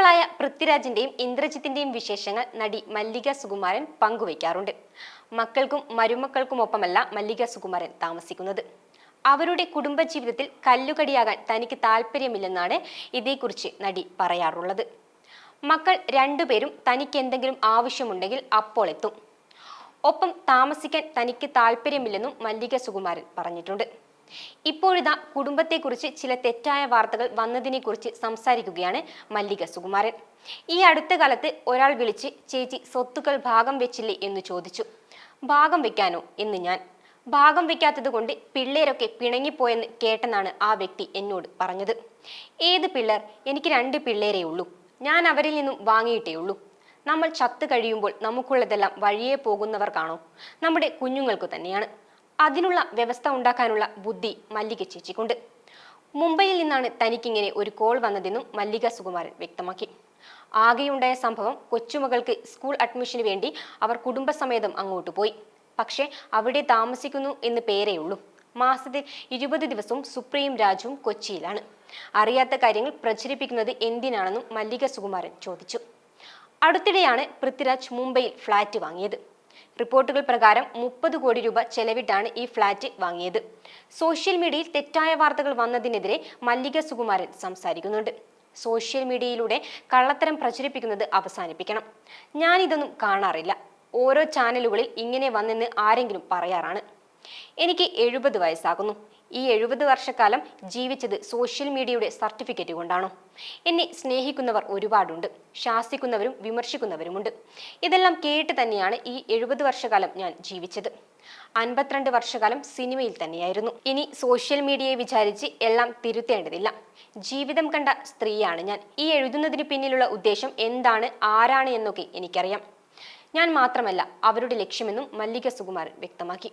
മക്കളായ പൃഥ്വിരാജിന്റെയും ഇന്ദ്രജിത്തിന്റെയും വിശേഷങ്ങൾ നടി മല്ലിക സുകുമാരൻ പങ്കുവയ്ക്കാറുണ്ട്. മക്കൾക്കും മരുമക്കൾക്കുമൊപ്പമല്ല മല്ലിക സുകുമാരൻ താമസിക്കുന്നത്. അവരുടെ കുടുംബജീവിതത്തിൽ കല്ലുകടിയാകാൻ തനിക്ക് താല്പര്യമില്ലെന്നാണ് ഇതേക്കുറിച്ച് നടി പറയാറുള്ളത്. മക്കൾ രണ്ടുപേരും തനിക്ക് എന്തെങ്കിലും ആവശ്യമുണ്ടെങ്കിൽ അപ്പോൾ എത്തും. ഒപ്പം താമസിക്കാൻ തനിക്ക് താല്പര്യമില്ലെന്നും മല്ലിക സുകുമാരൻ പറഞ്ഞിട്ടുണ്ട്. ഇപ്പോഴിതാ കുടുംബത്തെക്കുറിച്ച് ചില തെറ്റായ വാർത്തകൾ വന്നതിനെക്കുറിച്ച് സംസാരിക്കുകയാണ് മല്ലിക സുകുമാരൻ. ഈ അടുത്ത കാലത്ത് ഒരാൾ വിളിച്ച് ചേച്ചി സ്വത്തുക്കൾ ഭാഗം വെച്ചില്ലേ? എന്ന് ചോദിച്ചു. ഭാഗം വെക്കാനോ? എന്ന് ഞാൻ. ഭാഗം വെക്കാത്തത് കൊണ്ട് പിള്ളേരൊക്കെ പിണങ്ങിപ്പോയെന്ന് കേട്ടെന്നാണ് ആ വ്യക്തി എന്നോട് പറഞ്ഞത്. ഏത് പിള്ളർ? എനിക്ക് രണ്ട് പിള്ളേരേ ഉള്ളൂ. ഞാൻ അവരിൽ നിന്നും വാങ്ങിയിട്ടേ ഉള്ളൂ. നമ്മൾ ചത്തു കഴിയുമ്പോൾ നമുക്കുള്ളതെല്ലാം വഴിയെ പോകുന്നവർക്കാണോ? നമ്മുടെ കുഞ്ഞുങ്ങൾക്ക് തന്നെയാണ്. അതിനുള്ള വ്യവസ്ഥ ഉണ്ടാക്കാനുള്ള ബുദ്ധി മല്ലിക ചേച്ചിക്കുണ്ട്. മുംബൈയിൽ നിന്നാണ് തനിക്കിങ്ങനെ ഒരു കോൾ വന്നതെന്നും മല്ലിക സുകുമാരൻ വ്യക്തമാക്കി. ആകെയുണ്ടായ സംഭവം കൊച്ചുമകൾക്ക് സ്കൂൾ അഡ്മിഷന് വേണ്ടി അവർ കുടുംബസമേതം അങ്ങോട്ട് പോയി. പക്ഷേ അവിടെ താമസിക്കുന്നു എന്ന് പേരേയുള്ളൂ മാസത്തിൽ ഇരുപത് ദിവസവും സുപ്രീം രാജുവും കൊച്ചിയിലാണ്. അറിയാത്ത കാര്യങ്ങൾ പ്രചരിപ്പിക്കുന്നത് എന്തിനാണെന്നും മല്ലിക സുകുമാരൻ ചോദിച്ചു. അടുത്തിടെയാണ് പൃഥ്വിരാജ് മുംബൈയിൽ ഫ്ളാറ്റ് വാങ്ങിയത്. റിപ്പോർട്ടുകൾ പ്രകാരം മുപ്പത് കോടി രൂപ ചെലവിട്ടാണ് ഈ ഫ്ളാറ്റ് വാങ്ങിയത്. സോഷ്യൽ മീഡിയയിൽ തെറ്റായ വാർത്തകൾ വന്നതിനെതിരെ മല്ലിക സുകുമാരൻ സംസാരിക്കുന്നുണ്ട്. സോഷ്യൽ മീഡിയയിലൂടെ കള്ളത്തരം പ്രചരിപ്പിക്കുന്നത് അവസാനിപ്പിക്കണം. ഞാനിതൊന്നും കാണാറില്ല. ഓരോ ചാനലുകളിൽ ഇങ്ങനെ വന്നെന്ന് ആരെങ്കിലും പറയാറാണ്. എനിക്ക് എഴുപത് വയസ്സാകുന്നു. ഈ എഴുപത് വർഷക്കാലം ജീവിച്ചത് സോഷ്യൽ മീഡിയയുടെ സർട്ടിഫിക്കറ്റ് കൊണ്ടാണോ. എന്നെ സ്നേഹിക്കുന്നവർ ഒരുപാടുണ്ട് ശാസിക്കുന്നവരും വിമർശിക്കുന്നവരുമുണ്ട്. ഇതെല്ലാം കേട്ട് തന്നെയാണ് ഈ എഴുപത് വർഷക്കാലം ഞാൻ ജീവിച്ചത്. അൻപത്തിരണ്ട് വർഷകാലം സിനിമയിൽ തന്നെയായിരുന്നു. ഇനി സോഷ്യൽ മീഡിയയെ വിചാരിച്ച് എല്ലാം തിരുത്തേണ്ടതില്ല. ജീവിതം കണ്ട സ്ത്രീയാണ് ഞാൻ. ഈ എഴുതുന്നതിന് പിന്നിലുള്ള ഉദ്ദേശം എന്താണ് ആരാണ് എന്നൊക്കെ എനിക്കറിയാം. ഞാൻ മാത്രമല്ല അവരുടെ ലക്ഷ്യമെന്നും മല്ലിക സുകുമാരൻ വ്യക്തമാക്കി.